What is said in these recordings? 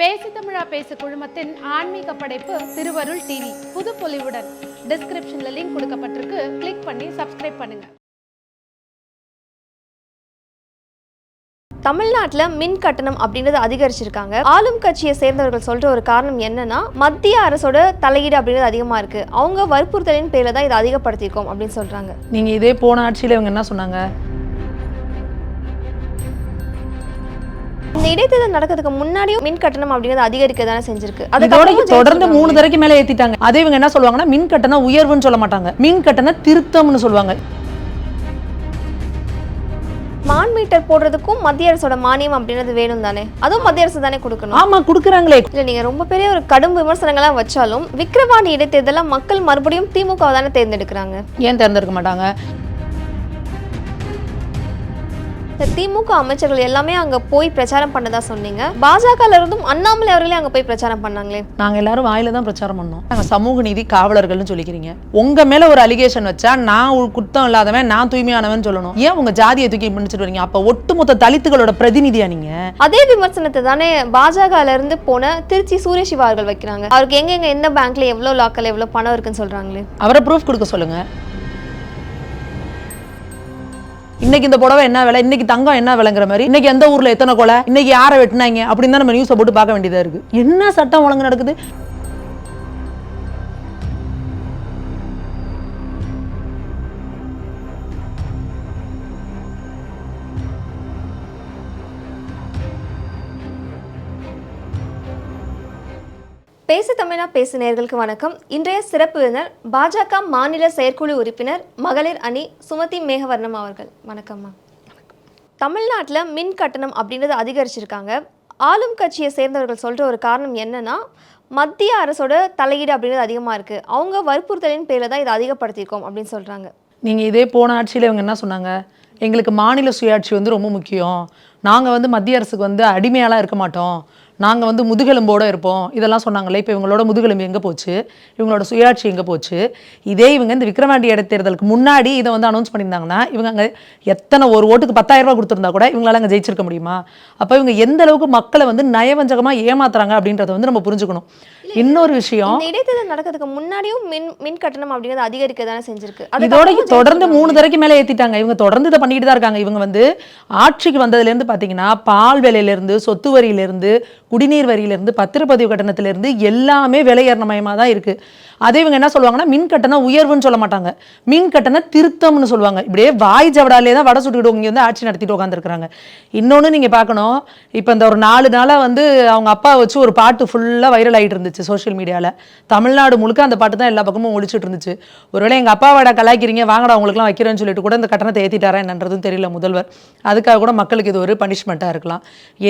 பேசு தமிழா பேசு குழுமத்தின் ஆன்மீக படைப்பு திருவருள் டிவி. புது பொலிவுடன் டிஸ்கிரிப்ஷன்ல லிங்க் கொடுக்கப்பட்டிருக்கு. கிளிக் பண்ணி சப்ஸ்கிரைப் பண்ணுங்க. தமிழ்நாட்டில் மின் கட்டணம் அப்படின்றது அதிகரிச்சிருக்காங்க. ஆளும் கட்சியை சேர்ந்தவர்கள் சொல்ற ஒரு காரணம் என்னன்னா மத்திய அரசோட தலையீடு அப்படின்றது அதிகமா இருக்கு. அவங்க வற்புறுத்தலின் பேர்ல தான் இதை அதிகப்படுத்தியிருக்கோம் அப்படின்னு சொல்றாங்க. நீங்கள் இதே போன ஆட்சியில் இவங்க என்ன சொன்னாங்க? இந்த இடைத்தேர்தல் நடக்கிறதுக்கு முன்னாடியும் மின் கட்டணம் அப்படின்றது அதிகரிக்க தானே செஞ்சிருக்கு அதுக்கப்புறமும் தொடர்ந்து. மூணு தடவைக்கு மேலே ஏற்றிட்டாங்க அதே இவங்க என்ன சொல்லுவாங்கன்னா மின் கட்டண உயர்வுன்னு சொல்ல மாட்டாங்க. மின் கட்டண திருத்தம்னு சொல்லுவாங்க. ஸ்மார்ட் மீட்டர் போடுறதுக்கும் மத்திய அரசோட மானியம் அப்படின்றது வேணும் தானே அதுவும் மத்திய அரசு தானே கொடுக்கணும். ஆமா கொடுக்குறாங்களே. இல்ல நீங்க ரொம்ப பெரிய ஒரு கடும் விமர்சனங்கள்லாம் வச்சாலும் விக்கிரவாண்டி இடைத்தேர்தல மக்கள் மறுபடியும் திமுக தானே தேர்ந்தெடுக்கிறாங்க. ஏன் தேர்ந்தெடுக்க மாட்டாங்க? திமுக அமைச்சர்கள் எல்லாமே அங்க போய் பிரச்சாரம் பண்ணதா சொன்னீங்க. பாஜகல இருந்தும் அண்ணாமலை அவர்களே அங்க போய் பிரச்சாரம் பண்ணாங்களே? நாங்க எல்லாரும் வாயில தான் பிரச்சாரம் பண்ணோம். நாங்க சமூக நீதி காவலர்கள்னு சொல்லிக்கிறீங்க. உங்க மேல ஒரு அலிகேஷன் வச்சா நான் ஒரு குத்தம் இல்லாதவன் நான் தூய்மையானவன் சொல்லணும். ஏன் உங்க ஜாதியை தூக்கி பிடிச்சிட்டு வரீங்க அப்ப ஒட்டுமொத்த தலித்துகளோட பிரதிநிதியா நீங்க? அதே விமர்சனத்தை தானே பாஜகல இருந்து போன திருச்சி சூரிய சிவா அவர்கள் வைக்கிறாங்க. அவருக்கு எங்க எங்க எந்த பேங்க்ல எவ்வளவு லாக்கல் எவ்வளவு பணம் இருக்குன்னு சொல்றாங்களே? அவரை ப்ரூஃப் கொடுக்க சொல்லுங்க. இன்னைக்கு இந்த புடவை என்ன விலை? இன்னைக்கு தங்கம் என்ன விலைங்கிற மாதிரி. இன்னைக்கு எந்த ஊர்ல எத்தனை கொலை? இன்னைக்கு யாரை வெட்டினாங்க? அப்படின்னு தான் நம்ம நியூஸை போட்டு பார்க்க வேண்டியதா இருக்கு. என்ன சட்டம் ஒழுங்கு நடக்குது? பேசு தமிழா பேசு நேர்களுக்கு வணக்கம். இன்றைய சிறப்பு விருந்தர் பாஜக மாநில செயற்குழு உறுப்பினர் மகளிர் அணி சுமதி மேகவர்ணம் அவர்கள். வணக்கம்மா. தமிழ்நாட்டில் மின் கட்டணம் அப்படின்றது அதிகரிச்சிருக்காங்க. ஆளும் கட்சியை சேர்ந்தவர்கள் சொல்கிற ஒரு காரணம் என்னன்னா மத்திய அரசோட தலையீடு அப்படின்றது அதிகமாக இருக்குது அவங்க வற்புறுத்தலின் பேரில் தான் இதை அதிகப்படுத்தியிருக்கோம் அப்படின்னு சொல்கிறாங்க நீங்கள் இதே போன ஆட்சியில் இவங்க என்ன சொன்னாங்க? எங்களுக்கு மாநில சுயாட்சி வந்து ரொம்ப முக்கியம். நாங்கள் வந்து மத்திய அரசுக்கு வந்து அடிமையாலாம் இருக்க மாட்டோம். நாங்க வந்து முதுகெலும்போட இருப்போம். இதெல்லாம் சொன்னாங்களே இப்போ இவங்களோட முதுகெலும்பு எங்க போச்சு? இவங்களோட சுயாட்சி எங்க போச்சு? இதே இவங்க இந்த விக்ரவாண்டி இடைத்தேர்தலுக்கு முன்னாடி இதை வந்து அனௌன்ஸ் பண்ணியிருந்தாங்கன்னா இவங்க அங்க எத்தனை ஒரு ஓட்டுக்கு பத்தாயிரம் ரூபாய் கொடுத்துருந்தா கூட இவங்களால அங்க ஜெயிச்சிருக்க முடியுமா? அப்போ இவங்க எந்த அளவுக்கு மக்களை வந்து நயவஞ்சகமா ஏமாத்துறாங்க அப்படின்றத வந்து நம்ம புரிஞ்சுக்கணும். இன்னொரு விஷயம் இடைத்தேர்தல் நடக்கிறதுக்கு முன்னாடியும் மின் மின் கட்டணம் அப்படின்றது அதிகரிக்க தானே செஞ்சிருக்கு. இதோட தொடர்ந்து. மூணு தடவைக்கு மேலே ஏத்திட்டாங்க. இவங்க தொடர்ந்து இதை பண்ணிட்டு தான் இருக்காங்க. இவங்க வந்து ஆட்சிக்கு வந்ததுல இருந்து பாத்தீங்கன்னா பால் விலையில இருந்து சொத்து வரியில இருந்து குடிநீர் வரியிலிருந்து பத்திரப்பதிவு கட்டணத்திலிருந்து எல்லாமே விலை ஏறணமயமா தான் இருக்குது அதே இவங்க என்ன சொல்லுவாங்கன்னா மின் கட்டண உயர்வுன்னு சொல்ல மாட்டாங்க. மின் கட்டண திருத்தம்னு சொல்லுவாங்க. இப்படியே வாய் ஜவடாலே தான் வடை சுட்டுக்கிட்டு இங்கே வந்து ஆட்சி நடத்திட்டு உட்காந்துருக்குறாங்க இன்னொன்று நீங்கள் பார்க்கணும் இப்போ இந்த ஒரு நாலு நாளாக வந்து அவங்க அப்பா வச்சு ஒரு பாட்டு ஃபுல்லாக வைரல் ஆகிட்டு இருந்துச்சு சோஷியல் மீடியாவில் தமிழ்நாடு முழுக்க அந்த பாட்டு தான் எல்லா பக்கமும் ஒழிச்சிட்டு இருந்துச்சு. ஒருவேளை எங்க அப்பாவோட கலாய்க்கிறீங்க வாங்கடா உங்களுக்குலாம் வைக்கிறேன்னு சொல்லிட்டு கூட இந்த கட்டணத்தை ஏற்றிட்டாரா என்னன்றதும் தெரியல முதல்வர். அதுக்காக கூட மக்களுக்கு இது ஒரு பனிஷ்மெண்ட்டாக இருக்கலாம்.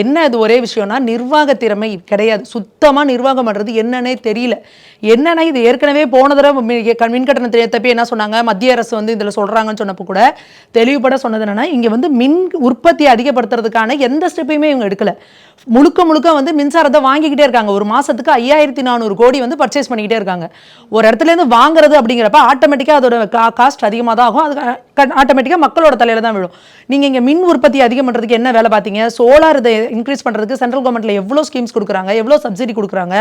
என்ன இது ஒரே விஷயம்னா நிர்வாக திறமை கிடையாது. சுத்தமாக நிர்வாகம் பண்ணுறது என்னன்னே தெரியல. என்னன்னா இது ஏற்கனவே போன தடவை மி- க- மின் கட்டணத்தை ஏத்தப்ப என்ன சொன்னாங்க? மத்திய அரசு வந்து இதில் சொல்றாங்கன்னு சொன்னப்போ கூட தெளிவுபட சொன்னது என்னென்னா இங்கே வந்து மின் உற்பத்தியை அதிகப்படுத்துறதுக்கான எந்த ஸ்டெப்பையுமே இவங்க எடுக்கல. முழுக்க முழுக்க வந்து மின்சாரத்தை வாங்கிக்கிட்டே இருக்காங்க. ஒரு மாதத்துக்கு ஐயாயிரத்தி நானூறு கோடி வந்து பர்ச்சேஸ் பண்ணிக்கிட்டே இருக்காங்க. ஒரு இடத்துல இருந்து வாங்குறது அப்படிங்கிறப்ப ஆட்டோமேட்டிக்காக அதோட காஸ்ட் அதிகமாக தான் ஆகும். அதுக்கு ஆட்டோமேட்டிக்காக மக்களோட தலையில தான் விழும். நீங்க இங்க மின் உற்பத்தி அதிகம் பண்றதுக்கு என்ன வேலை பார்த்தீங்க? சோலார் இதை இன்க்ரீஸ் பண்றதுக்கு சென்ட்ரல் கவர்மெண்ட்ல எவ்வளோ ஸ்கீம்ஸ் கொடுக்குறாங்க? எவ்வளோ சப்சிடி கொடுக்குறாங்க?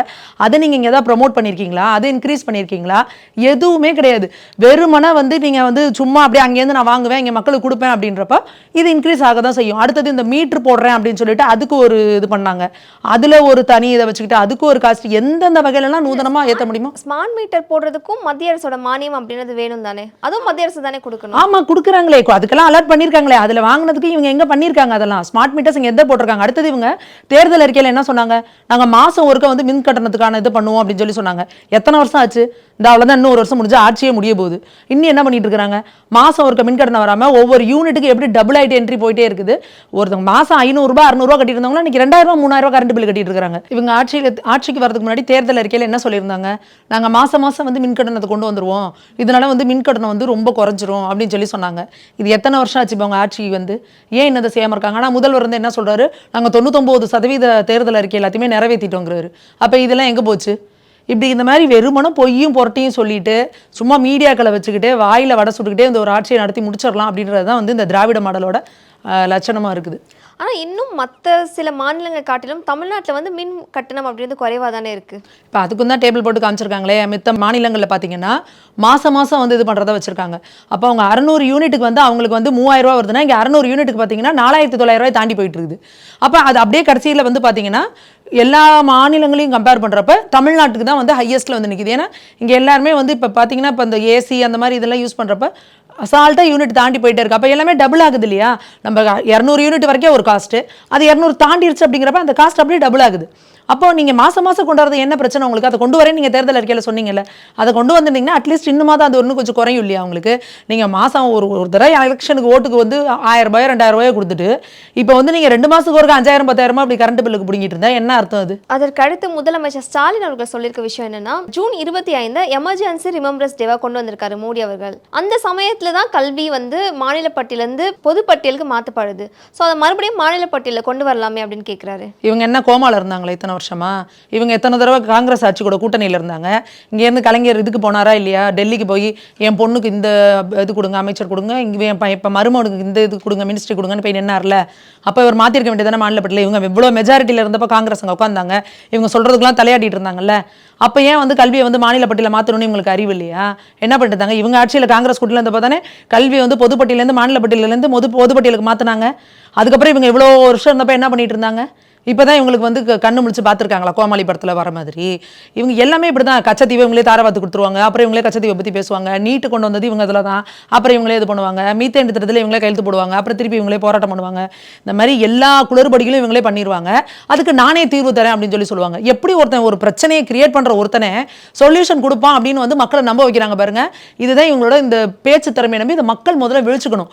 அதை நீங்க இங்க ஏதாவது ப்ரோமோட் பண்ணியிருக்கீங்களா அதை இன்க்ரீஸ் பண்ணியிருக்கீங்களா எதுவுமே கிடையாது. வெறுமனே வந்து நீங்க வந்து சும்மா அப்படியே அங்கேருந்து நான் வாங்குவேன் இங்க மக்களுக்கு கொடுப்பேன் அப்படின்றப்ப இது இன்க்ரீஸ் ஆக தான் செய்யும். அடுத்தது இந்த மீட்டர் போடுறேன் அப்படின்னு சொல்லிட்டு அதுக்கு ஒரு இது பண்ணாங்க. அதுல ஒரு தனி இதை வச்சுக்கிட்டு அதுக்கு ஒரு காஸ்ட் எந்தெந்த வகையிலலாம் நூதனமா ஏத்த முடியுமோ? ஸ்மார்ட் மீட்டர் போடுறதுக்கும் மத்திய அரசோட மானியம் அப்படின்றது வேணும் தானே அதுவும் மத்திய அரசு தானே கொடுக்கணும். ஆமா கொடுக்குறாங்களே அதுக்கெல்லாம் அலர்ட் பண்ணியிருக்காங்களே அதில் வாங்கினதுக்கு இவங்க எங்கே பண்ணியிருக்காங்க அதெல்லாம்? ஸ்மார்ட் மீட்டர்ஸ் இங்கே எந்த போட்டிருக்காங்க? அடுத்தது இவங்க தேர்தல் அறிக்கையில் என்ன சொன்னாங்க? நாங்கள் மாதம் ஒருக்க வந்து மின் கட்டணத்துக்கான இது பண்ணுவோம் அப்படின்னு சொல்லி சொன்னாங்க. எத்தனை வருஷம் ஆச்சு? இந்த அவ்வளோதான் இன்னும் ஒரு வருஷம் முடிஞ்சு ஆட்சியே முடிய போகுது. இன்னும் என்ன பண்ணிட்டு இருக்கிறாங்க மாதம் ஒருக்க மின் கட்டணம் வராமல் ஒவ்வொரு யூனிட்டுக்கு எப்படி டபுள் ஆகிட்டு என்ட்ரி போயிட்டே இருக்குது? ஒருத்தவங்க மாதம் ஐநூறுரூபா அறுநூறுவா கட்டிட்டு இன்னைக்கு ரெண்டாயிரம் ரூபா மூணாயிரம் ரூபா கரண்ட் பில் கட்டிட்டு இருக்காங்க. இவங்க ஆட்சியில் ஆட்சிக்கு வரதுக்கு முன்னாடி தேர்தல் அறிக்கையில் என்ன சொல்லியிருந்தாங்க? நாங்கள் மாதம் மாதம் வந்து மின் கட்டணத்தை கொண்டு வந்துருவோம். இதனால வந்து மின் கட்டணம் வந்து ரொம்ப குறைஞ்சிரும் அப்படின்னு சொல்லி சொன்னாங்க. இது எத்தனை வருஷம் ஆச்சு இப்போ அவங்க ஆட்சி வந்து? ஏன் என்னதை செய்யாமல் இருக்காங்க? ஆனா முதல்வர் வந்து என்ன சொல்றாரு? நாங்க தொண்ணூத்தொன்பது சதவீத தேர்தல் அறிக்கை எல்லாத்தையுமே நிறைவேற்றிட்டோங்கிறாரு அப்ப இதெல்லாம் எங்க போச்சு? இப்படி இந்த மாதிரி வெறுமனும் பொய்யும் புரட்டியும் சொல்லிட்டு சும்மா மீடியாக்களை வச்சுக்கிட்டு வாயில வடை சுட்டுக்கிட்டே இந்த ஒரு ஆட்சியை நடத்தி முடிச்சிடலாம் அப்படின்றது தான் வந்து இந்த திராவிட மாடலோட லட்சணமாக இருக்குது. ஆனா இன்னும் மத்த சில மாநிலங்கள் காட்டிலும் தமிழ்நாட்டுல வந்து மின் கட்டணம் அப்படின்றது குறைவா தானே இருக்கு? இப்போ அதுக்கும் தான் டேபிள் போட்டு காமிச்சிருக்காங்களே மித்த மாநிலங்களில் பார்த்தீங்கன்னா மாதம் மாதம் வந்து இது பண்ணுறதா வச்சுருக்காங்க. அப்போ அவங்க அறநூறு யூனிட்டுக்கு வந்து அவங்களுக்கு வந்து மூவாயிரம் ரூபா வருதுன்னா இங்கே அறநூறு யூனிட்டுக்கு பார்த்தீங்கன்னா நாலாயிரத்தி தொள்ளாயிரம் ரூபாய் தாண்டி போயிட்டு இருக்குது. அப்போ அது அப்படியே கடைசியில் வந்து பார்த்தீங்கன்னா எல்லா மாநிலங்களையும் கம்பேர் பண்ணுறப்ப தமிழ்நாட்டுக்கு தான் வந்து ஹையஸ்ட்டில் வந்து நிற்கிது ஏன்னா இங்கே எல்லாருமே வந்து இப்போ பார்த்தீங்கன்னா இப்போ இந்த ஏசி அந்த மாதிரி இதெல்லாம் யூஸ் பண்ணுறப்ப அசால்ட்டாக யூனிட் தாண்டி போயிட்டே இருக்கு. அப்போ எல்லாமே டபுள் ஆகுது இல்லையா? நம்ம இரநூறு யூனிட் வரைக்கும் ஒரு காஸ்ட்டு அது இரநூறு தாண்டிடுச்சு அப்படிங்கிறப்ப அந்த காஸ்ட் அப்படியே டபுள் ஆகுது. அப்போ நீங்கள் மாதம் மாதம் கொண்டு வரது என்ன பிரச்சனை உங்களுக்கு? அதை கொண்டு வரேன் நீங்கள் தேர்தல் அறிக்கையில் சொன்னீங்கல்ல. அதை கொண்டு வந்திருந்தீங்கன்னா அட்லீஸ்ட் இன்னும் தான் அது ஒன்றும் கொஞ்சம் குறையும் இல்லையா உங்களுக்கு? நீங்கள் மாதம் ஒரு ஒரு தடவை எலெக்ஷனுக்கு ஓட்டுக்கு வந்து ஆயிரம் ரூபாயோ ரெண்டாயிரம் ரூபாயோ கொடுத்துட்டு இப்போ வந்து நீங்கள் ரெண்டு மாதத்துக்கு ஒரு அஞ்சாயிரம் பத்தாயிரமா அப்படி கரண்ட் பில்லுக்கு பிடிங்கிட்டு இருந்தா என்ன அர்த்தம் அது? அதற்கு அடுத்து முதலமைச்சர் ஸ்டாலின் அவர்கள் சொல்லியிருக்க விஷயம் என்னன்னா ஜூன் இருபத்தி ஐந்து எமர்ஜென்சி ரிமம்பரன்ஸ் டேவா கொண்டு வந்திருக்காரு மோடி அவர்கள். அந்த சமயத்தில் தான் கல்வி வந்து மாநில பட்டியலேருந்து பொது பட்டியலுக்கு மாற்றப்படுது ஸோ அதை மறுபடியும் மாநில பட்டியலில் கொண்டு வரலாமே அப்படின்னு கேட்குறாரு இவங்க என்ன கோமால இருந்தாங்களா இத்தனை வருஷமா? இவங்க எத்தனை தடவை காங்கிரஸ் ஆட்சி கூட கூட்டணியில் இருந்தாங்க. இங்கேருந்து கலைஞர் இதுக்கு போனாரா இல்லையா? டெல்லிக்கு போய் என் பொண்ணுக்கு இந்த இது கொடுங்க அமைச்சர் கொடுங்க இங்கே என் இப்போ மருமகனுக்கு இந்த இது கொடுங்க மினிஸ்ட்ரி கொடுங்கன்னு போய் நின்னார்ல. அப்போ இவர் மாற்றிருக்க வேண்டியதானே மாநிலப்பட்டில் இவங்க இவ்வளோ மெஜாரிட்டியில் இருந்தப்போ காங்கிரஸ் அங்கே உட்காந்தாங்க இவங்க சொல்கிறதுக்குலாம் தலையாடிட்டு இருந்தாங்கல்ல. அப்போ ஏன் வந்து கல்வியை வந்து மாநிலப்பட்டியில் மாற்றணும்னு இவங்களுக்கு அறிவு இல்லையா? என்ன பண்ணிட்டாங்க இவங்க ஆட்சியில் காங்கிரஸ் கூட்டில் இருந்தப்போ தானே கல்வி வந்து பொதுப்பட்டியலேருந்து மாநிலப்பட்டியிலேருந்து பொது பொதுப்பட்டியலுக்கு மாற்றினாங்க அதுக்கப்புறம் இவங்க இவ்வளோ வருஷம் இருந்தப்போ என்ன பண்ணிட்டு இருந்தாங்க? இப்பதான் இவங்களுக்கு வந்து கண்ணு முடிச்சு பார்த்துருக்காங்களா? கோமாளி படத்தில் வர மாதிரி. இவங்க எல்லாமே இப்படி தான் கச்சத்தீவை இவங்களே பார்த்து கொடுத்துருவாங்க. அப்புறம் இவங்களே கச்சத்தீவை பற்றி பேசுவாங்க. நீட்டு கொண்டு வந்தது இவங்க இதில் தான். அப்புறம் இவங்களே இது பண்ணுவாங்க. மீத்தேன் திட்டத்தில் இவங்களே கையெழுத்து போடுவாங்க. அப்புறம் திருப்பி இவங்களே போராட்டம் பண்ணுவாங்க. இந்த மாதிரி எல்லா குளறுபடிகளும் இவங்களே பண்ணிடுவாங்க அதுக்கு நானே தீர்வு தரேன் அப்படின்னு சொல்லி சொல்லுவாங்க. எப்படி ஒருத்தன் ஒரு பிரச்சனையை கிரியேட் பண்ற ஒருத்தனை சொல்யூஷன் கொடுப்பான் அப்படின்னு வந்து மக்களை நம்ப வைக்கிறாங்க பாருங்க. இதுதான் இவங்களோட இந்த பேச்சு திறமையை நம்பி இந்த மக்கள் முதல்ல விழிச்சுக்கணும்.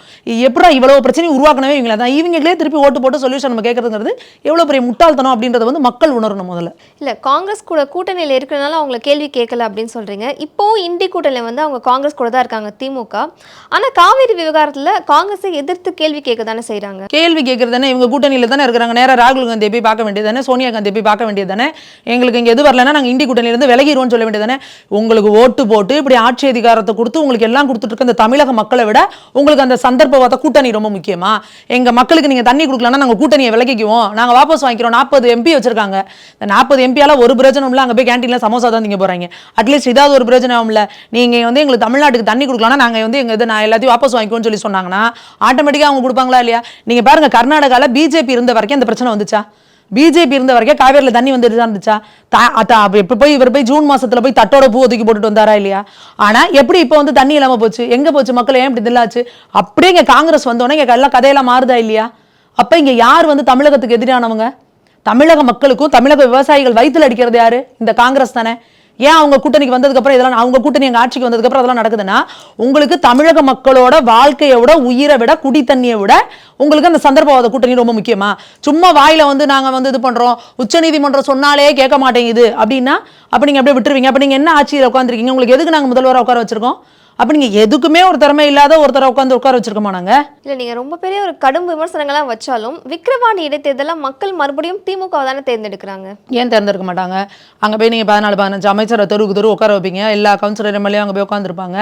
எப்படா இவ்வளோ பிரச்சனையை உருவாக்கணவே இவங்கள தான். இவங்களே திருப்பி ஓட்டு போட்டு சொல்யூஷன் நம்ம கேட்கறதுங்கிறது எவ்வளோ பெரிய முட்டாள்தனம் அப்படின்றத வந்து மக்கள் உணரணும் முதல்ல. இல்ல காங்கிரஸ் கூட கூட்டணியில் இருக்கிறனால அவங்கள கேள்வி கேட்கல அப்படின்னு சொல்றீங்க. இப்போ இந்தி கூட்டணியில் வந்து அவங்க காங்கிரஸ் கூட தான் இருக்காங்க திமுக. ஆனா காவேரி விவகாரத்துல காங்கிரஸை எதிர்த்து கேள்வி கேட்க தானே செய்றாங்க? கேள்வி கேட்கறது தானே இவங்க கூட்டணியில தானே இருக்கிறாங்க. நேரா ராகுல் காந்தியை போய் பார்க்க வேண்டியது தானே? சோனியா காந்தியை போய் பார்க்க வேண்டியது தானே? எங்களுக்கு இங்க எது வரலன்னா நாங்க இந்தி கூட்டணியிலிருந்து விலகிடுவோம்னு சொல்ல வேண்டியது தானே? உங்களுக்கு ஓட்டு போட்டு இப்படி ஆட்சி அதிகாரத்தை கொடுத்து உங்களுக்கு எல்லாம் கொடுத்துட்டு இருக்க இந்த தமிழக மக்களை விட உங்களுக்கு அந்த சந்தர்ப்பவாத கூட்டணி ரொம்ப முக்கியமா? எங்க மக்களுக்கு நீங்க தண்ணி கொடுக்கலன்னா நாங்க கூட்டணியை விலகிக்குவோம். நாங்க வாபஸ் வாங்கிக்கிறோம். நாற்பது எம்பி வச்சிருக்காங்க. இந்த நாற்பது எம்பியால ஒரு பிரஜனம் இல்லை. அங்க போய் கேன்டீனில் சமோசா தான் நீங்கள் போறாங்க. அட்லீஸ்ட் இதாவது ஒரு பிரஜனம் இல்ல. நீங்க வந்து எங்களுக்கு தமிழ்நாட்டுக்கு தண்ணி கொடுக்கலாம்னா நாங்க வந்து எங்க இது நான் எல்லாத்தையும் வாபஸ் வாங்கிக்கோன்னு சொல்லி சொன்னாங்கன்னா ஆட்டோமேட்டிக்கா அவங்க கொடுப்பாங்களா இல்லையா? நீங்க பாருங்க கர்நாடகால பிஜேபி இருந்த வரைக்கும் அந்த பிரச்சனை வந்துச்சா? பிஜேபி இருந்த வரைக்கும் காவேரியில் தண்ணி வந்துட்டு தான் இருந்துச்சா? தா- அப்ப போய் இவர் போய் ஜூன் மாசத்துல போய் தட்டோட பூ ஒதுக்கி போட்டுட்டு வந்தாரா இல்லையா? ஆனா எப்படி இப்போ வந்து தண்ணி இல்லாம போச்சு? எங்க போச்சு மக்கள்? ஏன் இப்படி தில்லாச்சு? அப்படியே இங்க காங்கிரஸ் வந்தோடனே இங்க எல்லாம் கதையெல்லாம் மாறுதா இல்லையா? அப்போ இங்கே யார் வந்து தமிழகத்துக்கு எதிரானவங்க? தமிழக மக்களுக்கும் தமிழக விவசாயிகள் வயிற்றில் அடிக்கிறது யாரு? இந்த காங்கிரஸ் தானே. ஏன் அவங்க கூட்டணிக்கு வந்ததுக்கப்புறம் இதெல்லாம் அவங்க கூட்டணி எங்கள் ஆட்சிக்கு வந்ததுக்கப்புறம் அதெல்லாம் நடக்குதுன்னா உங்களுக்கு தமிழக மக்களோட வாழ்க்கையை விட உயிரை விட குடி தண்ணியை விட உங்களுக்கு அந்த சந்தர்ப்பவாத கூட்டணி ரொம்ப முக்கியமா? சும்மா வாயில் வந்து நாங்கள் வந்து இது பண்ணுறோம் உச்சநீதிமன்றம் சொன்னாலே கேட்க மாட்டேங்குது அப்படின்னா அப்படி நீங்கள் அப்படியே விட்டுருவீங்க. அப்ப நீங்கள் என்ன ஆட்சியில் உட்காந்துருக்கீங்க உங்களுக்கு எதுக்கு நாங்கள் முதல்வராக உட்கார வச்சிருக்கோம்? அப்ப நீங்க எதுக்குமே ஒரு திறமை இல்லாத ஒருத்தரை உட்காந்து உட்கார வச்சிருக்கோமா நாங்க? இல்ல நீங்க ரொம்ப பெரிய ஒரு கடும் விமர்சனங்கள்லாம் வச்சாலும் விக்கிரவாண்டி இடைத்தேர்தல மக்கள் மறுபடியும் திமுக தானே தேர்ந்தெடுக்கிறாங்க? ஏன் தேர்ந்தெடுக்க மாட்டாங்க? அங்கே போய் நீங்கள் பதினாலு பதினஞ்சு அமைச்சரை தெருவுக்கு தெரு உட்கார வைப்பீங்க. எல்லா கவுன்சிலர் எம்எல்ஏ அங்கே போய் உட்காந்துருப்பாங்க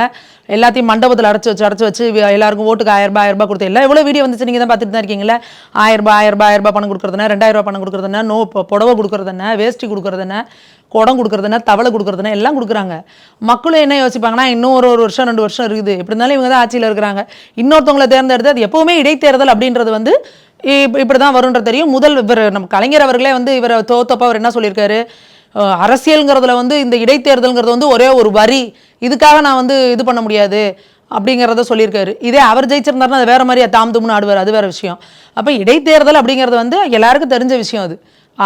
எல்லாத்தையும் மண்டபத்தில் அடைச்சு வச்சு அடைச்சு வச்சு எல்லாருக்கும் ஓட்டுக்கு ஆயிரம் ரூபாய் ஆயிரம் ரூபாய் கொடுத்து எல்லாம் எவ்வளோ வீடியோ வந்துச்சு நீங்கள் தான் பார்த்துட்டு தான் இருக்கீங்களா ஆயிரம் ரூபாய் ஆயிரம் ரூபாய் ஆயிரம் ரூபாய் பணம் கொடுக்குறதுனா ரெண்டாயிரம் ரூபாய் பணம் கொடுக்குறதுனா நோ புடவை கொடுக்குறது என்ன? வேஷ்டி கொடுக்குறது என்ன? குடம் கொடுக்குறதுனா தவளை கொடுக்குறதுனா எல்லாம் கொடுக்குறாங்க. மக்களும் என்ன யோசிப்பாங்கன்னா இன்னும் ஒரு ஒரு வருஷம் ரெண்டு வருஷம் இருக்குது. எப்படி இருந்தாலும் இவங்க தான் ஆட்சியில் இருக்கிறாங்க. இன்னொருத்தவங்களை தேர்ந்தெடுத்து அது எப்போவுமே இடைத்தேர்தல் அப்படின்றது வந்து இப் இப்படி தான் வரும்ன்றது தெரியும். முதல் இவர் நம்ம கலைஞர் அவர்களே வந்து இவரை தோத்தப்ப அவர் என்ன சொல்லியிருக்காரு? அரசியலுங்கிறதுல வந்து இந்த இடைத்தேர்தலுங்கிறது வந்து ஒரே ஒரு வரி. இதுக்காக நான் வந்து இது பண்ண முடியாது அப்படிங்கிறத சொல்லியிருக்காரு. இதே அவர் ஜெயிச்சிருந்தாருன்னா அது வேற மாதிரி தாம் தும்னு ஆடுவார். அது வேற விஷயம். அப்போ இடைத்தேர்தல் அப்படிங்கிறது வந்து எல்லாருக்கும் தெரிஞ்ச விஷயம் அது.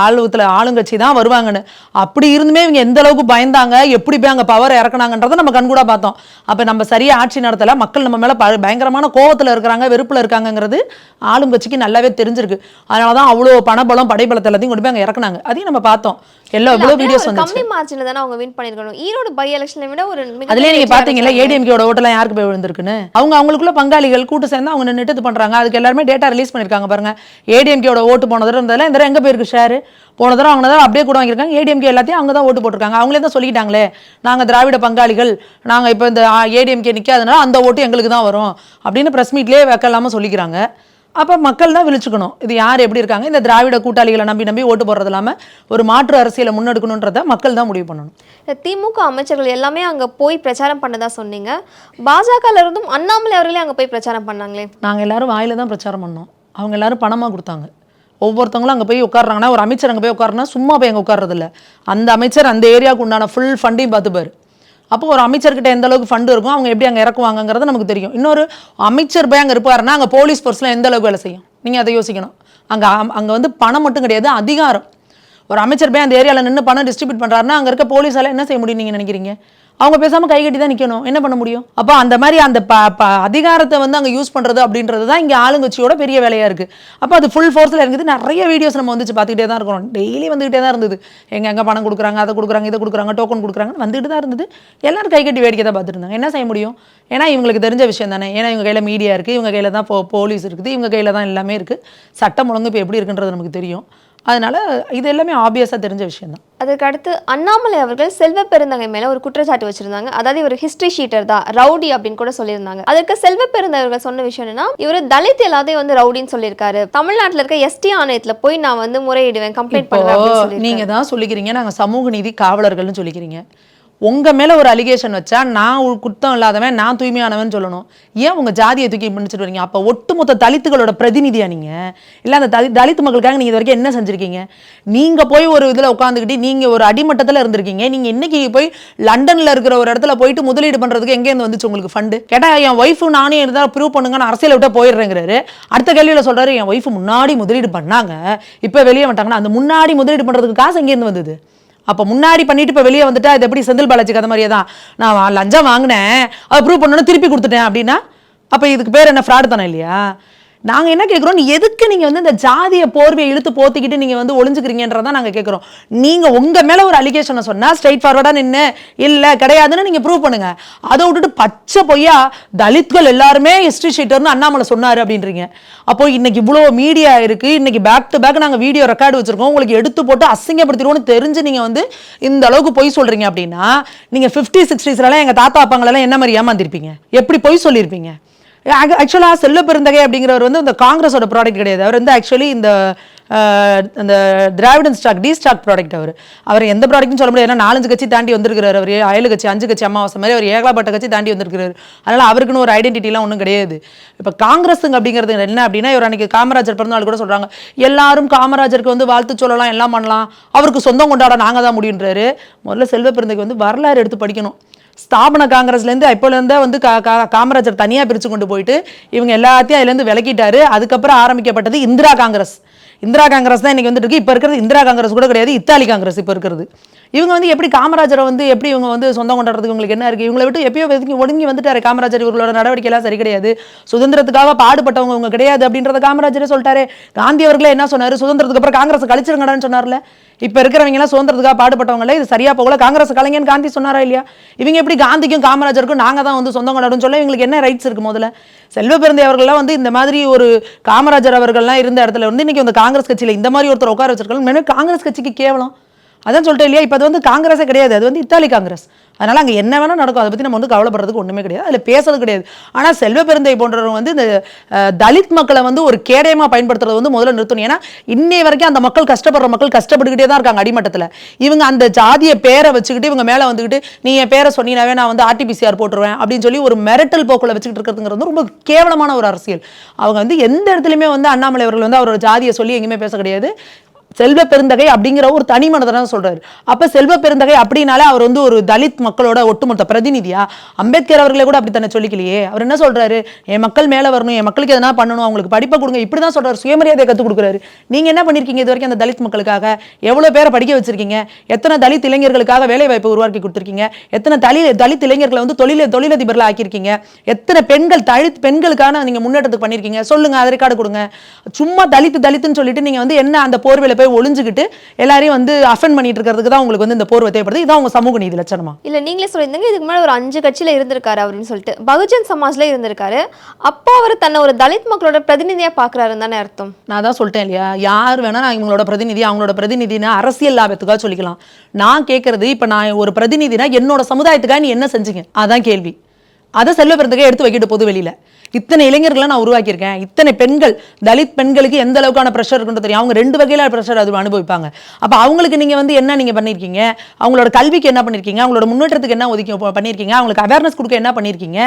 ஆளுவத்தில் ஆளுங்கட்சி தான் வருவாங்கன்னு. அப்படி இருந்துமே இவங்க எந்த அளவுக்கு பயந்தாங்க எப்படி போய் அங்கே பவர் இறக்குனாங்கன்றதை நம்ம கண்கூடா பார்த்தோம். அப்போ நம்ம சரியா ஆட்சி நடத்தல மக்கள் நம்ம மேலே பயங்கரமான கோவத்தில் இருக்கிறாங்க வெறுப்பில் இருக்காங்கங்கிறது ஆளுங்கட்சிக்கு நல்லாவே தெரிஞ்சிருக்கு. அதனால தான் அவ்வளோ பணபலம் படைபலத்தை எல்லாத்தையும் கொண்டு போய் அங்கே இறக்குனாங்க. அதையும் நம்ம பார்த்தோம். எவ்வளோ அப்படின்னா வீடியோஸ் வந்துச்சு கம்மி மார்ஜின்ல தானே அவங்க வின் பண்ணிருக்கணும் ஈரோடு பை எலெக்ஷனை விட ஒரு அதுலயே நீங்க அடைஞ்சாங்க. ஏடிஎம்கேயோட ஓட்டெல்லாம் யாருக்கு போய் விழுந்திருக்குன்னு? அவங்க அவங்களுக்குள்ள பங்காளிகள் கூட்டு சேர்ந்து அவங்க நின்னுட்டு இது பண்றாங்க. அதுக்கு எல்லாருமே டேட்டா ரிலீஸ் பண்ணிருக்காங்க பாருங்க. ஏடிஎம்கேயோட ஓட்டு போன தடவை இருந்ததுல இந்த எங்க போயிருக்கு ஷேர் போன தடவை அவங்க தடவை அப்படியே கூட வாங்கியிருக்காங்க. ஏடிஎம்கே எல்லாத்தையும் அவங்க தான் ஓட்டு போட்டிருக்காங்க. அவங்களே தான் சொல்லிட்டாங்களே நாங்க திராவிட பங்காளிகள் நாங்க இப்போ இந்த ஏடிஎம்கே நிக்காதனால அந்த ஓட்டு எங்களுக்கு தான் வரும் அப்படின்னு பிரஸ் மீட்லயே வைக்கலாம சொல்லிக்கிறாங்க. அப்போ மக்கள் தான் விழிச்சுக்கணும். இது யார் எப்படி இருக்காங்க? இந்த திராவிட கூட்டாளிகளை நம்பி நம்பி ஓட்டு போடுறது இல்லாமல் ஒரு மாற்று அரசியலை முன்னெடுக்கணுன்றதை மக்கள் தான் முடிவு பண்ணணும். திமுக அமைச்சர்கள் எல்லாமே அங்க போய் பிரச்சாரம் பண்ணதா சொன்னீங்க. பாஜகல இருந்தும் அண்ணாமலை அவர்களே அங்க போய் பிரச்சாரம் பண்ணாங்களே? நாங்கள் எல்லாரும் வாயில தான் பிரச்சாரம் பண்ணோம். அவங்க எல்லாரும் பணமாக கொடுத்தாங்க. ஒவ்வொருத்தவங்களும் அங்கே போய் உட்காடுறாங்கன்னா ஒரு அமைச்சர் அங்கே போய் உட்காருனா சும்மா போய் அங்கே உட்கார்றதில்ல. அந்த அமைச்சர் அந்த ஏரியாவுக்கு உண்டான ஃபுல் ஃபண்டையும் பார்த்துப்பார் அப்போ ஒரு அமைச்சர்கிட்ட எந்த அளவுக்கு ஃபண்டு இருக்கும் அவங்க எப்படி அங்கே இறக்குவாங்கங்கிறது நமக்கு தெரியும். இன்னொரு அமைச்சர் போய் அங்கே இருப்பாருன்னா அங்கே போலீஸ் ஃபோர்ஸ்லாம் எந்த அளவுக்கு வேலை செய்யும்? நீங்கள் அதை யோசிக்கணும். அங்கே அங்கே வந்து பணம் மட்டும் கிடையாது அதிகாரம். ஒரு அமைச்சர் போய் அந்த ஏரியாவில் நின்று பணம் டிஸ்ட்ரிபியூட் பண்ணுறாருன்னா அங்கே இருக்க போலீஸால் என்ன செய்ய முடியும் நீங்கள் நினைக்கிறீங்க? அவங்க பேசாமல் கை கட்டி தான் நிற்கணும் என்ன பண்ண முடியும்? அப்போ அந்த மாதிரி அந்த ப ப அதிகாரத்தை வந்து அங்கே யூஸ் பண்ணுறது அப்படின்றது தான் இங்கே ஆளுங்கட்சியோட பெரிய வேலையாக இருக்குது அப்போ அது ஃபுல் ஃபோர்ஸில் இருக்குது. நிறைய வீடியோஸ் நம்ம வந்துச்சு பார்த்துக்கிட்டே தான் இருக்கணும் டெய்லி வந்துகிட்டே தான் இருந்தது. எங்கே எங்கே பணம் கொடுக்குறாங்க அதை கொடுக்குறாங்க இதை கொடுக்குறாங்க டோக்கன் கொடுக்குறாங்கன்னு வந்துட்டு தான் இருந்தது. எல்லோரும் கை கட்டி வேடிக்கை தான் பார்த்துட்டு இருந்தாங்க. என்ன செய்ய முடியும்? ஏன்னா இவங்களுக்கு தெரிஞ்ச விஷயம் தானே. ஏன்னா இவங்க கையில் மீடியா இருக்குது இவங்க கையில் தான் போ போலீஸ் இருக்குது. இவங்க கையில் தான் எல்லாமே இருக்குது சட்டம் ஒழுங்கு இப்போ எப்படி இருக்குன்றது நமக்கு தெரியும். அதனால இது எல்லாமே ஆப்வியஸாக தெரிஞ்ச விஷயம் தான் அதுக்கு அடுத்து அண்ணாமலை அவர்கள் செல்வ பெருந்தகை மேல ஒரு குற்றச்சாட்டு வச்சிருந்தாங்க. அதாவது இவர் ஹிஸ்டரி ஷீட்டர் தான் ரவுடி அப்படின்னு கூட சொல்லியிருந்தாங்க. அதற்கு செல்வ பெருந்தகர்கள் சொன்ன விஷயம் என்னன்னா இவர் தலித் எல்லாத்தையும் வந்து ரவுடின்னு சொல்லியிருக்காரு. தமிழ்நாட்டுல இருக்க எஸ்டி ஆணையத்துல போய் நான் வந்து முறையிடுவேன் கம்ப்ளைண்ட் பண்ணுவேன். நீங்க தான் சொல்லிக்கிறீங்க நாங்க சமூக நீதி காவலர்கள்னு சொல்லிக்கிறீங்க. உங்கள் மேலே ஒரு அலிகேஷன் வச்சா நான் ஒரு குத்தம் இல்லாதவன் நான் தூய்மையானவன் சொல்லணும். ஏன் உங்கள் ஜாதியை தூக்கி பிடிச்சிட்டு வரீங்க? அப்போ ஒட்டுமொத்த தலித்துகளோட பிரதிநிதியா நீங்கள் இல்லை அந்த தலி தலித்து மக்களுக்காக நீங்கள் இது வரைக்கும் என்ன செஞ்சுருக்கீங்க? நீங்கள் போய் ஒரு இதில் உட்காந்துக்கிட்டு நீங்கள் ஒரு அடிமட்டத்தில் இருந்திருக்கீங்க. நீங்கள் இன்றைக்கி போய் லண்டனில் இருக்கிற ஒரு இடத்துல போயிட்டு முதலீடு பண்ணுறதுக்கு எங்கேருந்து வந்துச்சு உங்களுக்கு ஃபண்டு கேட்டால் என் ஒய்ஃபு நானே இருந்தால் ப்ரூவ் பண்ணுங்க நான் அரசியலை விட்டு போயிடுறேங்கிறாரு. அடுத்த கேள்வியில் சொல்கிறாரு என் ஒய்ஃபு முன்னாடி முதலீடு பண்ணாங்க. இப்போ வெளியே வந்துட்டாங்கன்னா அந்த முன்னாடி முதலீடு பண்ணுறதுக்கு காசு எங்கேருந்து வந்தது? அப்போ முன்னாடி பண்ணிட்டு இப்போ வெளியே வந்துட்டா இது எப்படி செந்தில் பாலாஜி கதை மாதிரியே தான். நான் லஞ்சம் வாங்கினேன் அதை ப்ரூவ் பண்ணணும்னு திருப்பி கொடுத்துட்டேன் அப்படின்னா அப்போ இதுக்கு பேர் என்ன ஃப்ராடு தானே இல்லையா? நாங்கள் என்ன கேட்குறோம் நீ எதுக்கு நீங்கள் வந்து இந்த ஜாதிய போர்வையை இழுத்து போத்திக்கிட்டு நீங்கள் வந்து ஒளிஞ்சுக்கிறீங்கன்றதான் நாங்கள் கேட்குறோம் நீங்கள் உங்கள் மேலே ஒரு அலிகேஷனை சொன்னால் ஸ்ட்ரைட் ஃபார்வர்டாக நின்று இல்லை கிடையாதுன்னு நீங்கள் ப்ரூவ் பண்ணுங்கள் அதை விட்டுட்டு பச்சை பொய்யா தலித்கள் எல்லாருமே ஹிஸ்ட்ரி ஷீட்டர்னு அண்ணாமலை சொன்னார் அப்படின்றீங்க. அப்போ இன்னைக்கு இவ்வளோ மீடியா இருக்குது இன்னைக்கு பேக் டு பேக் நாங்கள் வீடியோ ரெக்கார்டு வச்சுருக்கோம். உங்களுக்கு எடுத்து போட்டு அசிங்கப்படுத்திடுவோம்னு தெரிஞ்சு நீங்கள் வந்து இந்த அளவுக்கு பொய் சொல்கிறீங்க அப்படின்னா நீங்கள் ஃபிஃப்டி சிக்ஸ்டீஸ்லலாம் எங்கள் தாத்தா அப்பாங்களெல்லாம் என்ன மாதிரி ஏமாந்திருப்பீங்க? எப்படி பொய் சொல்லியிருப்பீங்க? ஆக்சுவலாக செல்ல பெருந்தகை அப்படிங்கிறவர் வந்து இந்த காங்கிரஸோட ப்ராடக்ட் கிடையாது. அவர் வந்து ஆக்சுவலி இந்த அந்த இந்த Dravidan stock D stock product அவர். அவர் எந்த ப்ராடக்ட்னு சொல்ல முடியாது. ஏன்னா நாலஞ்சு கட்சி தாண்டி வந்திருக்கிறார். அவர் ஏழு கட்சி அஞ்சு கட்சி அமாவாசை மாதிரி அவர் ஏகலாப்பட்ட கட்சி தாண்டி வந்திருக்கிறார். அதனால் அவருக்குன்னு ஒரு ஐடென்டிட்டிலாம் ஒன்றும் கிடையாது. இப்போ காங்கிரஸுங்க அப்படிங்கிறது என்ன அப்படின்னா இவர் அன்னைக்கு காமராஜர் பிறந்தநாள் கூட சொல்கிறாங்க எல்லாரும் காமராஜருக்கு வந்து வாழ்த்து சொல்லலாம் எல்லாம் பண்ணலாம். அவருக்கு சொந்தம் கொண்டாட நாங்கள் தான் முடியுன்றாரு முதல்ல செல்வ பெருந்தகை வந்து வரலாறு எடுத்து படிக்கணும். ஸ்தாபன காங்கிரஸ்லேருந்து இப்போலேருந்தே வந்து கா கா- காமராஜர் தனியாக பிரித்து கொண்டு போயிட்டு இவங்க எல்லாத்தையும் அதுலேருந்து விலக்கிட்டாரு. அதுக்கப்புறம் ஆரம்பிக்கப்பட்டது இந்திரா காங்கிரஸ். இந்திரா காங்கிரஸ் தான் இன்னைக்கு வந்துட்டு இருக்கு. இப்போ இருக்கிறது இந்திரா காங்கிரஸ் கூட கிடையாது. இத்தாலி காங்கிரஸ் இப்போ இருக்கிறது. இவங்க வந்து எப்படி காமராஜரை வந்து எப்படி இவங்க வந்து சொந்தம் கொண்டாடுறதுக்கு உங்களுக்கு என்ன இருக்கு? இவங்களை விட்டு எப்பயோ ஒதுங்கி ஒடுங்கி வந்துட்டாரு காமராஜர். இவர்களோட நடவடிக்கை எல்லாம் சரி கிடையாது. சுதந்திரத்துக்காக பாடுபட்டவங்க இவங்க கிடையாது அப்படின்றத காமராஜரே சொல்லிட்டாரு. காந்தி அவர்களே என்ன சொன்னாரு? சுதந்திரத்துக்கு அப்புறம் காங்கிரஸ் கழிச்சிருங்கடான்னு சொன்னார்ல. இப்போ இருக்கிறவங்க எல்லாம் சுதந்திரத்துக்காக பாடுபட்டவங்களே இது சரியா போகல. காங்கிரஸ் கலைஞன் காந்தி சொன்னாரா இல்லையா? இவங்க எப்படி காந்திக்கும் காமராஜருக்கும் நாங்கள் தான் வந்து சொந்தம் கொண்டாடும் சொல்ல இவங்களுக்கு என்ன ரைட்ஸ் இருக்கு முதல்ல? செல்வ பிறந்தை அவர்கள்லாம் வந்து இந்த மாதிரி ஒரு காமராஜர் அவர்கள்லாம் இருந்த இடத்துல வந்து இன்னைக்கு வந்து காங்கிரஸ் கட்சியில் இந்த மாதிரி ஒருத்தர் உட்கார வச்சிருக்காங்க. காங்கிரஸ் கட்சிக்கு கேவலம். அதான் சொல்லிட்டேன் இல்லையா? இப்போ அது வந்து காங்கிரஸே கிடையாது. அது வந்து இத்தாலி காங்கிரஸ். அதனால் அங்கே என்ன வேணால் நடக்கும். அதை பற்றி நம்ம வந்து கவலைப்படுறதுக்கு ஒன்றுமே கிடையாது. அதில் பேசுறது கிடையாது. ஆனால் செல்வ பெருந்தை போன்றவங்க வந்து இந்த தலித் மக்களை வந்து ஒரு கேடயமாக பயன்படுத்துறது வந்து முதல்ல நிறுத்தணும். ஏன்னா இன்னை வரைக்கும் அந்த மக்கள் கஷ்டப்படுற மக்கள் கஷ்டப்பட்டுக்கிட்டே தான் இருக்காங்க அடிமட்டத்தில். இவங்க அந்த ஜாதிய பேரை வச்சுக்கிட்டு இவங்க மேலே வந்துக்கிட்டு நீ என் பேரை சொன்னீனாவே நான் வந்து ஆர்டிபிசிஆர் போட்டுருவேன் அப்படின்னு சொல்லி ஒரு மிரட்டல் போக்கில் வச்சுக்கிட்டு இருக்கிறதுங்கிறது வந்து ரொம்ப கேவலமான ஒரு அரசியல். அவங்க வந்து எந்த இடத்துலையுமே வந்து அண்ணாமலை அவர்கள் வந்து அவரோட ஜாதியை சொல்லி எங்கேயுமே பேச கிடையாது. செல்வ பெருந்தகை அப்படிங்கிற ஒரு தனி மனிதனை சொல்றாரு. அப்ப செல்வ பெருந்தகை அப்படின்னாலே அவர் வந்து ஒரு தலித் மக்களோட ஒட்டுமொத்த பிரதிநிதியா? அம்பேத்கர் அவர்களே கூட அப்படி தானே சொல்லிக்கலையே? அவர் என்ன சொல்றாரு? என் மக்கள் மேல வரணும் என் மக்களுக்கு எதனா பண்ணணும் அவங்களுக்கு படிப்பை கொடுங்க இப்படி தான் சொல்றாரு. சுயமரியாதை கற்றுக் கொடுக்குறாரு. நீங்க என்ன பண்ணிருக்கீங்க இது வரைக்கும் அந்த தலித் மக்களுக்காக? எவ்வளவு பேரை படிக்க வச்சிருக்கீங்க? எத்தனை தலித் இளைஞர்களுக்காக வேலை வாய்ப்பு உருவாக்கி கொடுத்துருக்கீங்க? எத்தனை தலி தலித் இளைஞர்களை வந்து தொழில் தொழிலதிபர்களை ஆக்கியிருக்கீங்க? எத்தனை பெண்கள் தலித் பெண்களுக்கான நீங்க முன்னேற்றத்துக்கு பண்ணிருக்கீங்க? சொல்லுங்க அதை ரெக்கார்டு கொடுங்க. சும்மா தலித்து தலித்துன்னு சொல்லிட்டு நீங்க வந்து என்ன அந்த போர்வையில போய் ஒளிஞ்சுக்கிட்டு எல்லாரையும் வந்து அஃபெண்ட் பண்ணிட்டு இருக்கிறதுக்கு தான் உங்களுக்கு வந்து இந்த போர்வை தேவைப்படுது. இதான் உங்க சமூக நீதி லட்சணமா? இல்ல நீங்களே சொல்லியிருந்தீங்க. இதுக்கு முன்னாடி ஒரு அஞ்சு கட்சியில இருந்திருக்காரு அப்படின்னு சொல்லிட்டு. பகுஜன் சமாஜ்ல இருந்திருக்காரு. அப்போ அவர் தன்னை ஒரு தலித் மக்களோட பிரதிநிதியா பாக்குறாருன்னு தானே அர்த்தம். நான் தான் சொல்லிட்டேன் இல்லையா? யார் வேணா நான் இவங்களோட பிரதிநிதி அவங்களோட பிரதிநிதினா அரசியல் லாபத்துக்காக சொல்லிக்கலாம். நான் கேட்கறது இப்போ நான் ஒரு பிரதிநிதினா என்னோட சமுதாயத்துக்காக நீ என்ன செஞ்சீங்க? அதான் கேள்வி. அதை செல்வ பெருந்தகை எடுத்து வைக்கிட்டு பொது வெளியில். இத்தனை இளைஞர்களை நான் உருவாக்கியிருக்கேன். இத்தனை பெண்கள் தலித் பெண்களுக்கு எந்த அளவுக்கான ப்ரெஷர் இருக்குன்னு தெரியும். அவங்க ரெண்டு வகையில் ப்ரெஷர் அது அனுபவிப்பாங்க. அப்போ அவங்களுக்கு நீங்கள் வந்து என்ன நீங்கள் பண்ணியிருக்கீங்க? அவங்களோட கல்விக்கு என்ன பண்ணியிருக்கீங்க? அவங்களோட முன்னேற்றத்துக்கு என்ன ஒதுக்கி பண்ணியிருக்கீங்க? அவங்களுக்கு அவேர்னஸ் கொடுக்க என்ன பண்ணியிருக்கீங்க?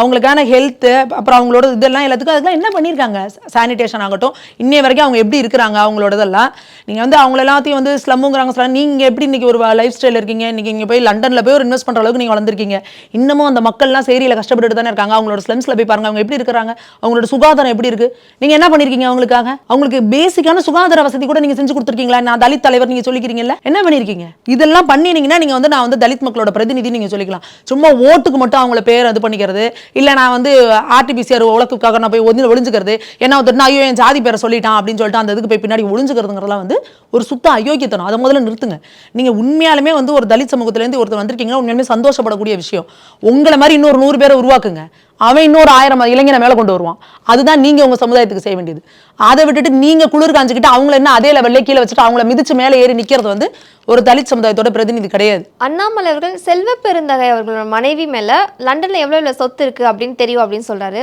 அவங்களுக்கான ஹெல்த்து அப்புறம் அவங்களோட இதெல்லாம் எல்லாத்துக்கும் அதெல்லாம் என்ன பண்ணியிருக்காங்க? சானிடேஷன் ஆகட்டும் இன்னைய வரைக்கும் அவங்க எப்படி இருக்கிறாங்க? அவங்களோட இதெல்லாம் நீங்கள் வந்து அவங்க எல்லாத்தையும் வந்து ஸ்லம்முங்கிறாங்க சொல்ல நீங்கள் எப்படி இன்றைக்கி ஒரு லைஃப் ஸ்டைல் இருக்கீங்க? இன்றைக்கி இங்கே போய் லண்டனில் போய் ஒரு இன்வெஸ்ட் பண்ணுற அளவுக்கு நீங்கள் வளர்ந்துருக்கீங்க. இன்னமும் அந்த மக்கள்லாம் சரி சேரியில கஷ்டப்பட்டு தானே இருக்காங்க. அவங்களோட ஸ்லம்ஸில் போய் பாருங்க. அவங்க எப்படி இருக்கிறாங்க? அவங்களோட சுகாதாரம் எப்படி இருக்கு? நீங்கள் என்ன பண்ணியிருக்கீங்க அவங்களுக்காக? அவங்களுக்கு பேசிக்கான சுகாதார வசதி கூட நீங்கள் செஞ்சு கொடுத்துருக்கீங்களா? நான் தலித் தலைவர் நீங்கள் சொல்லிக்கிறீங்கல்ல? என்ன பண்ணியிருக்கீங்க இதெல்லாம் பண்ணினீங்கன்னா நீங்கள் வந்து நான் வந்து தலித் மக்களோட பிரதிநிதி நீங்கள் சொல்லிக்கலாம். சும்மா ஓட்டுக்கு மட்டும் அவங்கள பேர் இது பண்ணிக்கிறது. இல்லை நான் வந்து ஆர்டிபிசிஆர் உலகத்துக்காக நான் போய் ஒன்று ஒழிஞ்சுக்கிறது என்ன ஒருத்தர் ஐயோ என் ஜாதி பேரை சொல்லிட்டான் அப்படின்னு சொல்லிட்டு அந்த இதுக்கு போய் பின்னாடி ஒளிஞ்சுக்கிறதுங்கிறதெல்லாம் வந்து ஒரு சுத்த அயோக்கியத்தனம். அதை முதல்ல நிறுத்துங்க. நீங்கள் உண்மையாலுமே வந்து ஒரு தலித் சமூகத்திலேருந்து ஒருத்தர் வந்திருக்கீங்கன்னா உண்மையாலுமே சந்தோஷப்படக்கூடிய விஷயம். உங்களை மாதிரி இன்னொரு நூறு பேரை உருவாக்குங்க. அவன் இன்னொரு ஆயிரம் இளைஞரை மேல கொண்டு வருவான். அதுதான் நீங்க உங்க சமுதாயத்துக்கு செய்ய வேண்டியது. அதை விட்டுட்டு நீங்க குளிர் காஞ்சிக்கிட்டு அவங்கள என்ன அதே லெவல்லே கீழே வச்சுட்டு அவங்கள மிதிச்சு மேலே ஏறி நிக்கிறது வந்து ஒரு தலித் சமுதாயத்தோட பிரதிநிதி கிடையாது. அண்ணாமலை அவர்கள் செல்வ பெருந்தகை அவர்களோட மனைவி மேல லண்டன்ல எவ்வளவு எவ்வளவு சொத்து இருக்கு அப்படின்னு தெரியும் அப்படின்னு சொல்றாரு.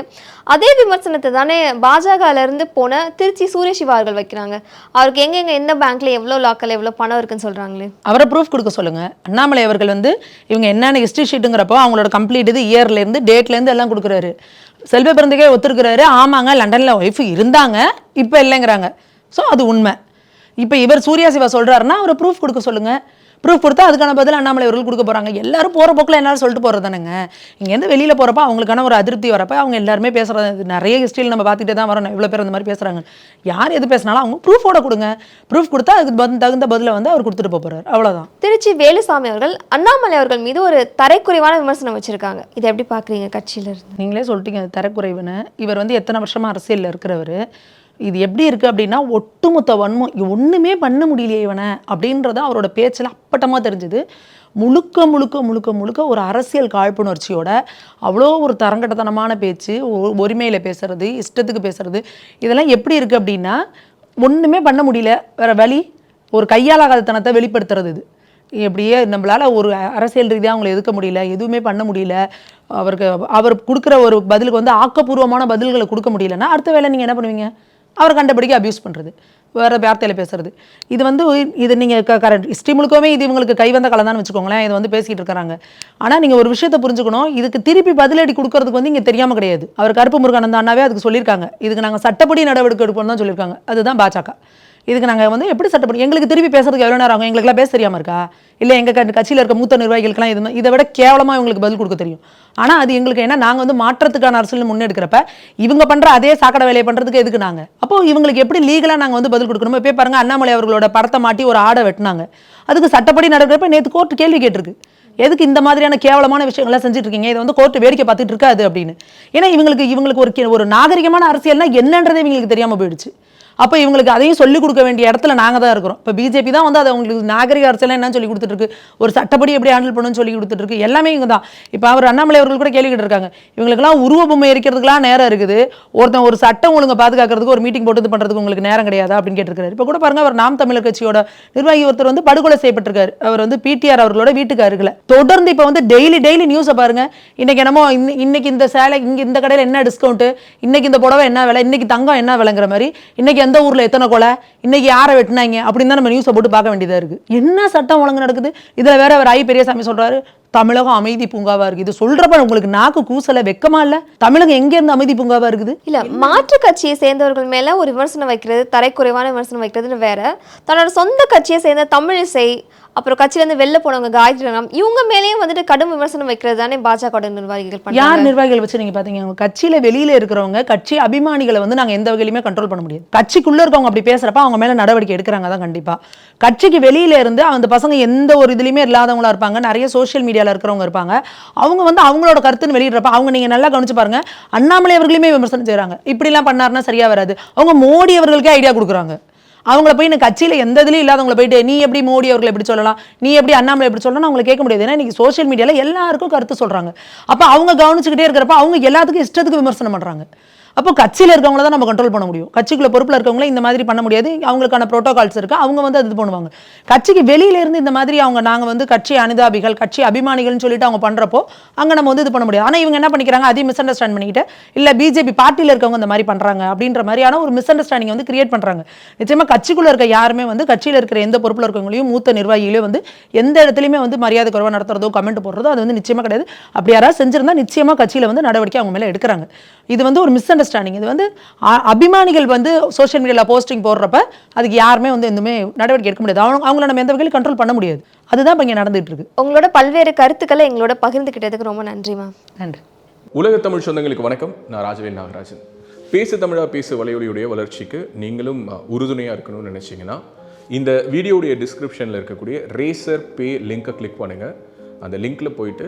அதே விமர்சனத்தை தானே பாஜகல இருந்து போன திருச்சி சூரியசிவா அவர்கள் வைக்கிறாங்க. அவருக்கு எங்க எங்க எந்த பேங்க்ல எவ்வளவு லாக்கல் எவ்வளவு பணம் இருக்குன்னு சொல்றாங்களே? அவரை ப்ரூஃப் கொடுக்க சொல்லுங்க. அண்ணாமலை அவர்கள் வந்து இவங்க என்னென்ன ஹிஸ்ட்ரி ஷீட்டுங்கிறப்போ அவங்களோட கம்ப்ளீட் இது இயர்ல இருந்து டேட்ல இருந்து எல்லாம் கொடுக்குறாரு. செல்வ பிறந்தகே ஒத்துருக்கிறாரு. ஆமாங்க லண்டன்ல ஒய்ஃப் இருந்தாங்க இப்போ இல்லைங்கிறாங்க. ஸோ அது உண்மை. இப்போ இவர் சூர்யா சிவா சொல்றாருன்னா அவரை ப்ரூஃப் கொடுக்க சொல்லுங்க. ப்ரூஃப் கொடுத்தா அதுக்கான பதில் அண்ணாமலை அவர்கள் கொடுக்க போறாங்க. எல்லாரும் போற போக்குல எல்லாரும் சொல்லிட்டு போறது தானேங்க. இங்கேருந்து வெளியில போறப்ப அவங்களுக்கான ஒரு அதிருப்தி வரப்ப அவங்க எல்லாருமே பேசுறது இது நிறைய ஹிஸ்ட்ரியில் நம்ம பார்த்துட்டே தான் வரோம். இவ்வளோ பேர் அந்த மாதிரி பேசுறாங்க. யார் எது பேசினாலும் அவங்க ப்ரூஃபோட கொடுங்க. ப்ரூஃப் கொடுத்தா அதுக்கு தகுந்த பதிலை வந்து அவர் கொடுத்துட்டு போப் போறாரு. அவ்வளவுதான். திருச்சி வேலுசாமி அவர்கள் அண்ணாமலை அவர்கள் மீது ஒரு தரைக்குறைவான விமர்சனம் வச்சிருக்காங்க. இதை எப்படி பாக்குறீங்க கட்சியில இருந்து? நீங்களே சொல்லிட்டீங்க தரக்குறைவுன்னு. இவர் வந்து எத்தனை வருஷமா அரசியல்ல இருக்கிறவர். இது எப்படி இருக்குது அப்படின்னா ஒட்டுமொத்த வன்மம் ஒன்றுமே பண்ண முடியலையே இவனை அப்படின்றது அவரோட பேச்சில் அப்பட்டமாக தெரிஞ்சுது. முழுக்க முழுக்க முழுக்க முழுக்க ஒரு அரசியல் காழ்ப்புணர்ச்சியோட அவ்வளோ ஒரு தரங்கட்டத்தனமான பேச்சு ஒ- ஒருமையில பேசுறது இஷ்டத்துக்கு பேசுறது இதெல்லாம் எப்படி இருக்குது அப்படின்னா ஒன்றுமே பண்ண முடியல. வேற வழி ஒரு கையாளாகாதத்தனத்தை வெளிப்படுத்துறது இது. எப்படியே நம்மளால் ஒரு அரசியல் ரீதியாக அவங்களை எதுக்க முடியல எதுவுமே பண்ண முடியல. அவருக்கு அவர் கொடுக்குற ஒரு பதிலுக்கு வந்து ஆக்கப்பூர்வமான பதில்களை கொடுக்க முடியலன்னா அடுத்த வேலை நீங்கள் என்ன பண்ணுவீங்க? அவர் கண்டபடிக்கு அப்யூஸ் பண்ணுறது வேறு வார்த்தையில் பேசுறது. இது வந்து இது நீங்கள் க கரண்ட் ஹிஸ்ட்ரி முழுக்கவே இது இவங்களுக்கு கை வந்த கலந்தான்னு வச்சுக்கோங்களேன் இது வந்து பேசிக்கிட்டு இருக்கிறாங்க. ஆனால் நீங்கள் ஒரு விஷயத்தை புரிஞ்சுக்கணும் இதுக்கு திருப்பி பதிலடி கொடுக்கறதுக்கு வந்து இங்கே தெரியாமல் கிடையாது. அவர் கருப்பு முருகானந்த அண்ணாவே அதுக்கு சொல்லியிருக்காங்க. இதுக்கு நாங்கள் சட்டப்படி நடவடிக்கை எடுப்போம் தான் சொல்லியிருக்காங்க. அதுதான் பாஜக. இதுக்கு நாங்கள் வந்து எப்படி சட்டப்படி எங்களுக்கு திருப்பி பேசுறதுக்கு எவ்வளோ நேரம் ஆகும்? எங்களுக்குலாம் பேச தெரியாமல் இருக்கா? இல்லை எங்கள் கட்சியில் இருக்க மூத்த நிர்வாகிகளுக்குலாம் இது இதை விட கேவலமாக இவங்களுக்கு பதில் கொடுக்க தெரியும். ஆனால் அது எங்களுக்கு என்ன நாங்கள் வந்து மாற்றத்துக்கான அரசியல் முன்னெடுக்கிறப்ப இவங்க பண்ணுற அதே சாக்கடை வேலையை பண்ணுறதுக்கு எதுக்கு நாங்கள் அப்போ இவங்களுக்கு எப்படி லீகலாக நாங்கள் வந்து பதில் கொடுக்கணுமோ இப்போ பாருங்க அண்ணாமலை அவர்களோட படத்தை மாட்டி ஒரு ஆடை வெட்டினாங்க. அதுக்கு சட்டப்படி நடக்கிறப்ப நேற்று கோர்ட்டு கேள்வி கேட்டிருக்கு. எதுக்கு இந்த மாதிரியான கேவலமான விஷயங்கள்லாம் செஞ்சுட்டு இருக்கீங்க இதை வந்து கோர்ட்டு வேடிக்கை பார்த்துட்டு இருக்காது அப்படின்னு. ஏன்னா இவங்களுக்கு இவங்களுக்கு ஒரு கே- ஒரு நாகரிகமான அரசியல்னா என்னன்றதே இவங்களுக்கு தெரியாமல் போயிடுச்சு. அப்போ இவங்களுக்கு அதையும் சொல்லிக் கொடுக்க வேண்டிய இடத்துல நாங்கள் தான் இருக்கிறோம். இப்போ பிஜேபி தான் வந்து அதை அவங்களுக்கு நாகரிக அரசியல் என்ன சொல்லி கொடுத்துட்டு இருக்கு. ஒரு சட்டப்படி எப்படி ஹேண்டில் பண்ணணும்னு சொல்லி கொடுத்துட்டு இருக்கு. எல்லாமே இவங்க தான். இப்போ அவர் அண்ணாமலை அவர்கள் கூட கேள்வி இருக்காங்க இவங்களுக்குலாம் உருவ பொம்மை எரிக்கிறதுக்குலாம் நேரம் இருக்குது. ஒருத்தன் ஒரு சட்டம் ஒழுங்கை பாதுகாக்கிறதுக்கு ஒரு மீட்டிங் போட்டு பண்ணுறதுக்கு உங்களுக்கு நேரம் கிடையாது அப்படின்னு கேட்டிருக்காரு இப்போ கூட பாருங்க அவர் நாம் தமிழர் கட்சியோட நிர்வாகி ஒருத்தர் வந்து படுகொலை செய்யப்பட்டிருக்காரு. அவர் வந்து பிடிஆர் அவர்களோட வீட்டுக்கு அருகில். தொடர்ந்து இப்போ வந்து டெய்லி டெய்லி நியூஸை பாருங்க. இன்னைக்கு என்னமோ இன்னைக்கு இந்த சேலை இங்கே இந்த கடையில் என்ன டிஸ்கவுண்ட்டு இன்னைக்கு இந்த புடவை என்ன விலை இன்னைக்கு தங்கம் என்ன விலைங்கிற மாதிரி இன்னைக்கு எந்த ஊர்ல எத்தனை கொலை? இன்னைக்கு யாரை வெட்டினாங்க? அப்படின்னு தான் நம்ம நியூஸை போட்டு பார்க்க வேண்டியதா இருக்கு. என்ன சட்டம் ஒழுங்கு நடக்குது? இதுல வேற அவர் ஐ பெரியசாமி சொல்றாரு. தமிழகம் அமைதி பூங்காவா இருக்கு இது சொல்றப்ப உங்களுக்கு நாக்கு கூசல வெக்கமா இல்ல? தமிழகம் எங்க இருந்து அமைதி பூங்காவா இருக்குது? இல்ல மாற்று கட்சியை சேர்ந்தவர்கள் மேல ஒரு விமர்சனம் வைக்கிறது தரைக்குறைவான விமர்சனம் வைக்கிறதுன்னு வேற. தன்னோட சொந்த கட்சியை சேர்ந்த தமிழிசை அப்புறம் கட்சியில இருந்து வெளில போனவங்க காயத்ரி ராம் இவங்க மேலேயும் வந்துட்டு கடும் விமர்சனம் வைக்கிறது தானே பாஜக நிர்வாகிகள் யார் நிர்வாகிகள் வச்சு நீங்க பாத்தீங்க? கட்சியில வெளியில இருக்கிறவங்க கட்சி அபிமானிகளை வந்து நாங்க எந்த வகையிலுமே கண்ட்ரோல் பண்ண முடியாது. கட்சிக்குள்ள இருக்கவங்க அப்படி பேசுறப்ப அவங்க மேல நடவடிக்கை எடுக்கிறாங்க தான் கண்டிப்பா. கட்சிக்கு வெளியில இருந்து அந்த பசங்க எந்த ஒரு இதுலயுமே இல்லாதவங்களா இருப்பாங்க. நிறைய சோஷியல் ஏரியாவில் இருக்கிறவங்க இருப்பாங்க. அவங்க வந்து அவங்களோட கருத்துன்னு வெளியிடுறப்ப அவங்க நீங்க நல்லா கவனிச்சு பாருங்க. அண்ணாமலை அவர்களையுமே விமர்சனம் செய்றாங்க. இப்படி எல்லாம் பண்ணாருன்னா சரியா வராது. அவங்க மோடி அவர்களுக்கே ஐடியா கொடுக்குறாங்க. அவங்கள போய் இந்த கட்சியில எந்த இதுலையும் இல்லாதவங்களை போயிட்டு நீ எப்படி மோடி அவர்களை எப்படி சொல்லலாம்? நீ எப்படி அண்ணாமலை எப்படி சொல்லலாம் அவங்களை கேட்க முடியாது. ஏன்னா இன்னைக்கு சோஷியல் மீடியால எல்லாருக்கும் கருத்து சொல்றாங்க. அப்ப அவங்க கவனிச்சுக்கிட்டே இருக்கிறப்ப அவங்க எல்லாத்துக்கும் இஷ்டத்துக்கு விமர்சனம் பண்றாங்க. அப்போ கட்சியில் இருக்கவங்கள தான் நம்ம கண்ட்ரோல் பண்ண முடியும். கட்சிக்குள்ள பொறுப்பில் இருக்கவங்கள இந்த மாதிரி பண்ண முடியாது. அவங்களுக்கான ப்ரோட்டோகால்ஸ் இருக்குது அவங்க வந்து அது பண்ணுவாங்க. கட்சிக்கு வெளியிலேருந்து இந்த மாதிரி அவங்க நாங்கள் வந்து கட்சி அனுதாபிகள் கட்சி அபிமானிகள்னு சொல்லிட்டு அவங்க பண்ணுறப்போ அங்கே நம்ம வந்து இது பண்ண முடியாது. ஆனால் இவங்க என்ன பண்ணிக்கிறாங்க? அதையும் மிஸ் அண்டர்ஸ்டாண்ட் பண்ணிக்கிட்டு இல்லை பிஜேபி பார்ட்டியில் இருக்கவங்க இந்த மாதிரி பண்ணுறாங்க அப்படின்ற மாதிரியான ஒரு மிஸ் அண்டர்ஸ்டாண்டிங் வந்து கிரியேட் பண்ணுறாங்க நிச்சயமாக கட்சிக்குள்ளே இருக்க யாருமே வந்து கட்சியில் இருக்கிற எந்த பொறுப்பில் இருக்கவங்களையும் மூத்த நிர்வாகிகளையும் வந்து எந்த இடத்துலையுமே வந்து மரியாதை குறைவாக நடத்துறதோ கமெண்ட் போடுறதோ அது வந்து நிச்சயமாக கிடையாது. அப்படி யாராவது செஞ்சிருந்தா நிச்சயமாக கட்சியில் வந்து நடவடிக்கை அவங்க மேலே எடுக்கிறாங்க. இது வந்து ஒரு மிஸ் அண்டர்ஸ்டாண்டிங் இது வந்து அபிமானிகள் வந்து சோஷியல் மீடியால போஸ்டிங் போடுறப்ப அதுக்கு யாருமே வந்து எதுவுமே நடவடிக்கை எடுக்க முடியாது. அவங்க அவங்கள நம்ம எந்த வகையிலும் கண்ட்ரோல் பண்ண முடியாது. அதுதான் இப்போ இங்கே நடந்துட்டு இருக்கு உங்களோட பல்வேறு கருத்துக்களை எங்களோட பகிர்ந்துக்கிட்டதுக்கு ரொம்ப நன்றி மேம் நன்றி. உலக தமிழ் சொந்தங்களுக்கு வணக்கம். நான் ராஜவேல் நாகராஜன். பேசு தமிழா பேசு வலையொலியுடைய வளர்ச்சிக்கு நீங்களும் உறுதுணையாக இருக்கணும்னு நினச்சிங்கன்னா இந்த வீடியோடைய டிஸ்கிரிப்ஷனில் இருக்கக்கூடிய ரேசர் பே லிங்கை கிளிக் பண்ணுங்கள் அந்த லிங்க்ல போயிட்டு